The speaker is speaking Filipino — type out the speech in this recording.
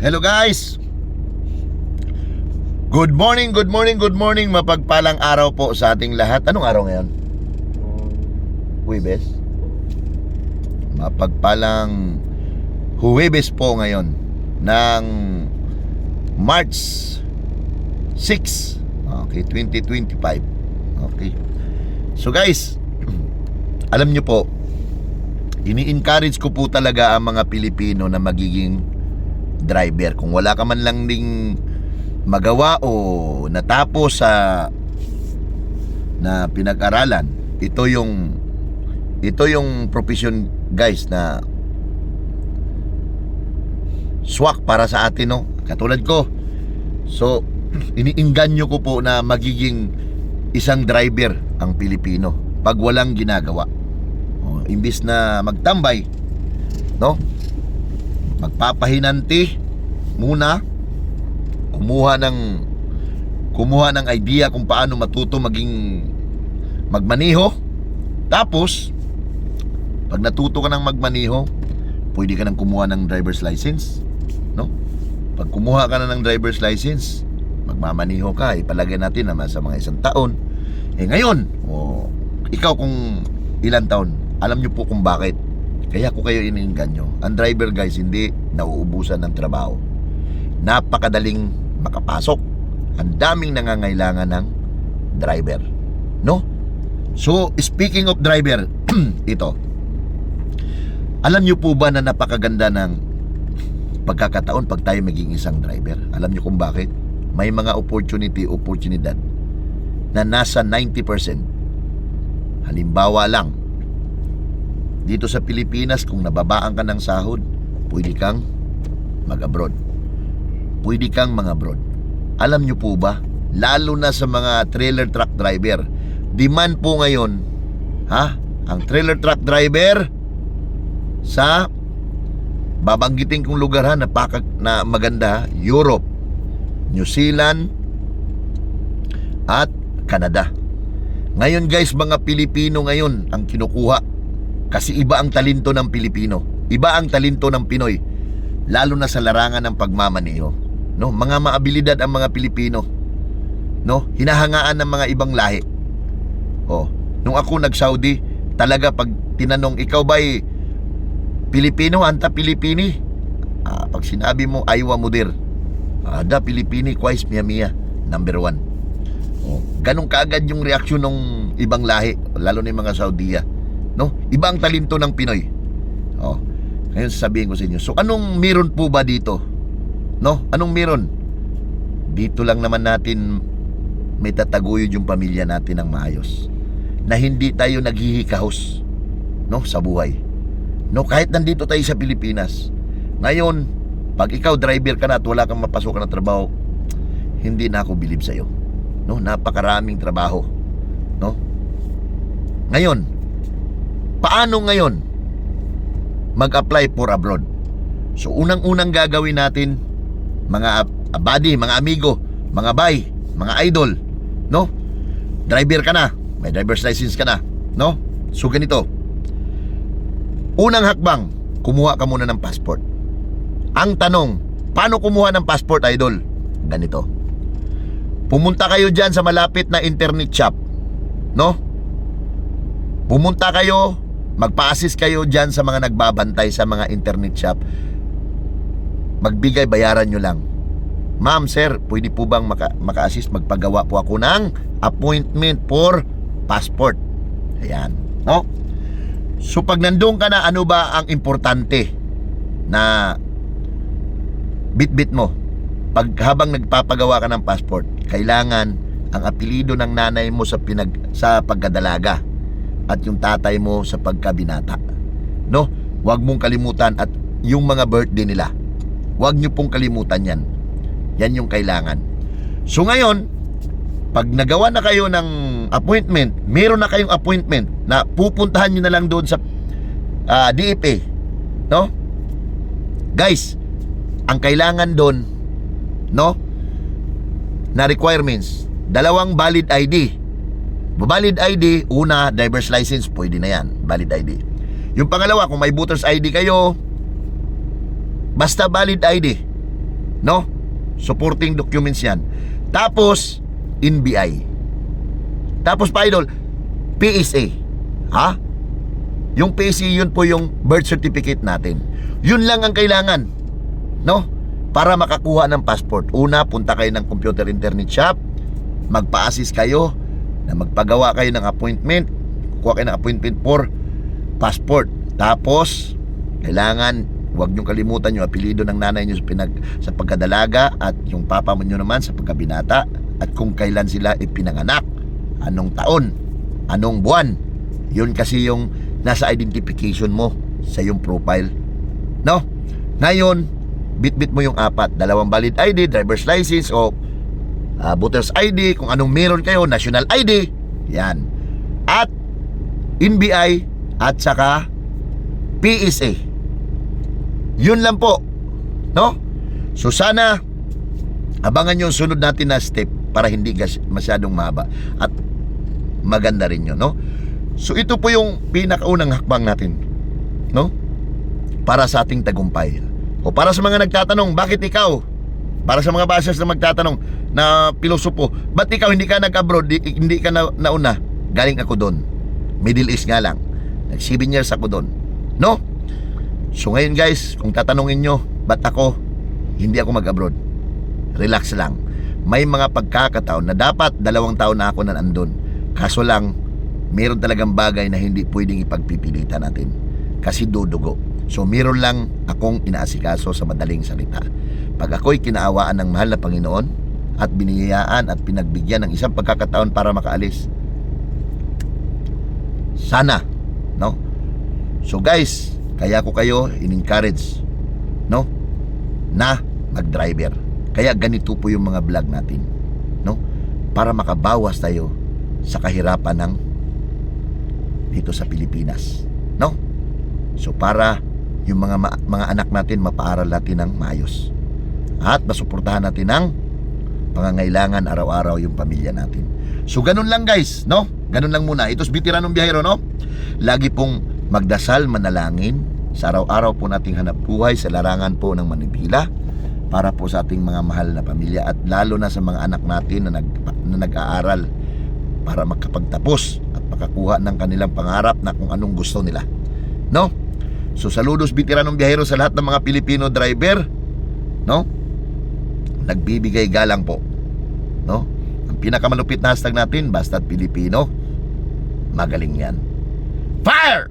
Hello guys! Good morning, good morning, good morning. Mapagpalang araw po sa ating lahat. Anong araw ngayon? Huwebes? Mapagpalang Huwebes po ngayon ng March 6, okay, 2025. Okay. So guys, alam nyo po, ini-encourage ko po talaga ang mga Pilipino na magiging driver. Kung wala ka man lang ding magawa o natapos sa na pinag-aralan, ito yung ito yung profession guys na swak para sa atin no. Katulad ko. So, iniinganyo ko po na magiging isang driver ang Pilipino pag walang ginagawa. O, imbis na magtambay, no? Magpapahinanti muna kumuha ng kumuha ng idea kung paano matuto maging magmaniho. Tapos pag natuto ka ng magmaniho, pwede ka nang kumuha ng driver's license, no? Pag kumuha ka na ng driver's license, magmamaniho ka, ipalagay natin naman sa mga isang taon. Eh ngayon, oh, ikaw kung ilan taon, alam niyo po kung bakit. Kaya ko kayo iniinganyo. Ang driver guys, hindi nauubusan ng trabaho. Napakadaling makapasok. Ang daming nangangailangan ng driver. No? So, speaking of driver, ito. Alam niyo po ba na napakaganda ng pagkakataon pag tayo maging isang driver? Alam niyo kung bakit? May mga opportunity, oportunidad na nasa 90%. Halimbawa lang, dito sa Pilipinas, kung nababaan ka ng sahod, pwede kang mag-abroad. Pwede kang mag-abroad. Alam nyo po ba, lalo na sa mga trailer truck driver, demand po ngayon, ha? Ang trailer truck driver sa babanggitin kong lugar ha, napaka, na maganda, Europe, New Zealand, at Canada. Ngayon guys, mga Pilipino ngayon ang kinukuha kasi iba ang talento ng Pilipino. Iba ang talento ng Pinoy. Lalo na sa larangan ng pagmamaneho. No, mga maabilidad ang mga Pilipino. No, hinahangaan ng mga ibang lahi. Oh, nung ako nag-Saudi, talaga pag tinanong ikaw ba'y Pilipino, anta Pilipini? Ah, pag sinabi mo aywa mudir. Ada Pilipini, kwais miya miya. Number one. Oh, ganun kaagad yung reaksyon ng ibang lahi, lalo na yung mga Saudiya. No? Iba ang talento ng Pinoy. Oh. Ngayon sasabihin ko sa inyo. So anong meron po ba dito? No? Anong meron? Dito lang naman natin may tataguyod yung pamilya natin ng maayos. Na hindi tayo naghihikahos no sa buhay. No, kahit nandito tayo sa Pilipinas. Ngayon, pag ikaw driver ka na at wala kang mapasukan ng trabaho, hindi na ako bilib sa iyo. No, napakaraming trabaho. No? Ngayon, paano ngayon mag-apply for abroad? So unang-unang gagawin natin mga abadi, mga amigo, mga bay, mga idol, no? Driver ka na, may driver's license ka na, no? So ganito. Unang hakbang, kumuha ka muna ng passport. Ang tanong, paano kumuha ng passport, idol? Ganito. Pumunta kayo dyan sa malapit na internet shop, no? Pumunta kayo, magpa-assist kayo dyan sa mga nagbabantay sa mga internet shop. Magbigay, bayaran nyo lang. Ma'am, sir, pwede po bang maka- maka-assist? Magpagawa po ako ng appointment for passport. Ayan. No? So pag nandun ka na, ano ba ang importante na bit-bit mo? Pag habang nagpapagawa ka ng passport, kailangan ang apelido ng nanay mo sa pinag sa pagkadalaga at yung tatay mo sa pagkabinata. No? Huwag mong kalimutan at yung mga birthday nila. Huwag niyo pong kalimutan yan. Yan yung kailangan. So ngayon, pag nagawa na kayo ng appointment, meron na kayong appointment na pupuntahan nyo na lang doon sa ah, DFA. No? Guys, ang kailangan doon, no? Na requirements, dalawang valid ID. Valid ID, una, driver's license, pwede na yan. Valid ID. Yung pangalawa, kung may voter's ID kayo, basta valid ID. No? Supporting documents yan. Tapos, NBI. Tapos pa idol, PSA. Ha? Yung PSA yun po yung birth certificate natin. Yun lang ang kailangan. No? Para makakuha ng passport. Una, punta kayo ng computer internet shop. Magpa-assist kayo na magpagawa kayo ng appointment. Kuha kayo ng appointment for passport. Tapos, kailangan huwag niyong kalimutan yung apelido ng nanay niyo sa, pinag, sa pagkadalaga at yung papa mo niyo naman sa pagkabinata at kung kailan sila ipinanganak. Anong taon? Anong buwan? Yun kasi yung nasa identification mo sa yung profile. No? Ngayon, bit-bit mo yung apat. Dalawang valid ID, driver's license o ah, voter's ID, kung anong meron kayo, national ID. Yan. At NBI at saka PSA. Yun lang po. No? So sana abangan yung sunod natin na step para hindi masyadong mahaba at maganda rin yun, no? So ito po yung pinakaunang hakbang natin, no? Para sa ating tagumpay. O para sa mga nagtatanong, bakit ikaw? Para sa mga bashers na magtatanong na pilosopo, ba't ikaw hindi ka nag-abroad, di- hindi ka na, nauna? Galing ako doon. Middle East nga lang. Nag 7 years ako doon. No? So ngayon guys, kung tatanungin nyo, ba't ako hindi ako mag-abroad? Relax lang. May mga pagkakataon na dapat dalawang taon na ako na nandun. Kaso lang, meron talagang bagay na hindi pwedeng ipagpipilitan natin. Kasi dudugo. So meron lang akong inaasikaso sa madaling salita. Pag ako'y kinaawaan ng mahal na Panginoon at biniyayaan at pinagbigyan ng isang pagkakataon para makaalis, sana, no? So guys, kaya ko kayo in-encourage, no? Na mag-driver. Kaya ganito po yung mga vlog natin, no? Para makabawas tayo sa kahirapan ng dito sa Pilipinas, no? So para yung mga mga anak natin mapaaral natin ng maayos. At masuportahan natin ng pangangailangan araw-araw yung pamilya natin. So ganun lang guys, no? Ganun lang muna. Ito's Bitiranong Biyahero, no? Lagi pong magdasal, manalangin sa araw-araw po nating hanap buhay sa larangan po ng Manibila para po sa ating mga mahal na pamilya at lalo na sa mga anak natin na, nag, na nag-aaral para makapagtapos at makakuha ng kanilang pangarap na kung anong gusto nila. No? So saludos bitiranong biyahero sa lahat ng mga Pilipino driver, no? Nagbibigay galang po. No? Ang pinakamalupit na hashtag natin, basta't Pilipino, magaling yan. Fire!